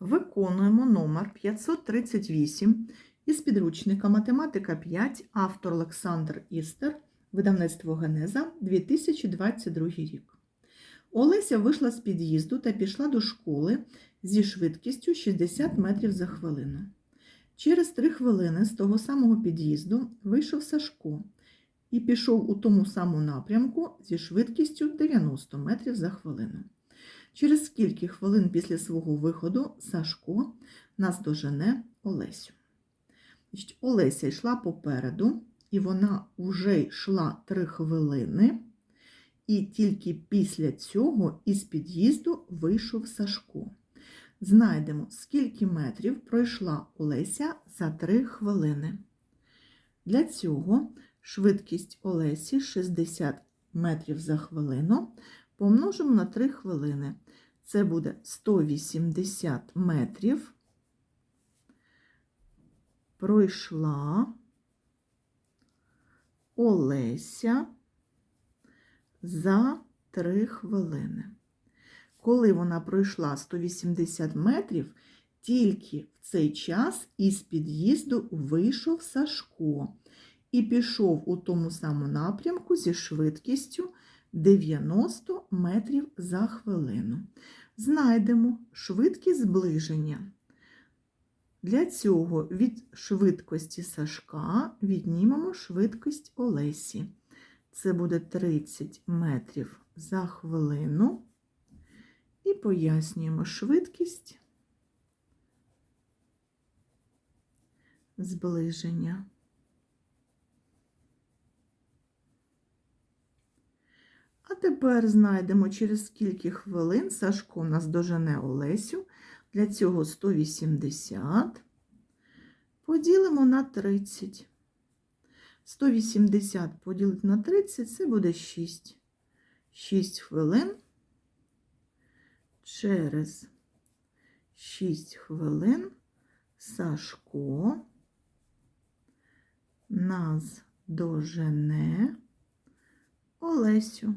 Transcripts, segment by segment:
Виконуємо номер 538 із підручника Математика 5, автор Олександр Істер, видавництво Генеза, 2022 рік. Олеся вийшла з під'їзду та пішла до школи зі швидкістю 60 метрів за хвилину. Через три хвилини з того самого під'їзду вийшов Сашко і пішов у тому самому напрямку зі швидкістю 90 метрів за хвилину. Через скільки хвилин після свого виходу Сашко наздожене Олесю. Олеся йшла попереду, і вона вже йшла 3 хвилини, і тільки після цього із під'їзду вийшов Сашко. Знайдемо, скільки метрів пройшла Олеся за 3 хвилини. Для цього швидкість Олесі 60 метрів за хвилину помножимо на 3 хвилини. Це буде 180 метрів. Пройшла Олеся за 3 хвилини. Коли вона пройшла 180 метрів, тільки в цей час із під'їзду вийшов Сашко і пішов у тому самому напрямку зі швидкістю 90 метрів за хвилину. Знайдемо швидкість зближення. Для цього від швидкості Сашка віднімемо швидкість Олесі. Це буде 30 метрів за хвилину. І пояснюємо швидкість зближення. Тепер знайдемо, через скільки хвилин Сашко нас дожене Олесю. Для цього 180 поділимо на 30. 180 поділити на 30 це буде 6. 6 хвилин. Через 6 хвилин Сашко нас дожене Олесю.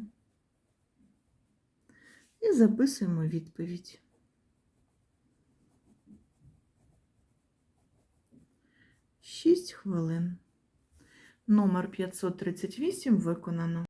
І записуємо відповідь. Шість хвилин. Номер 538 виконано.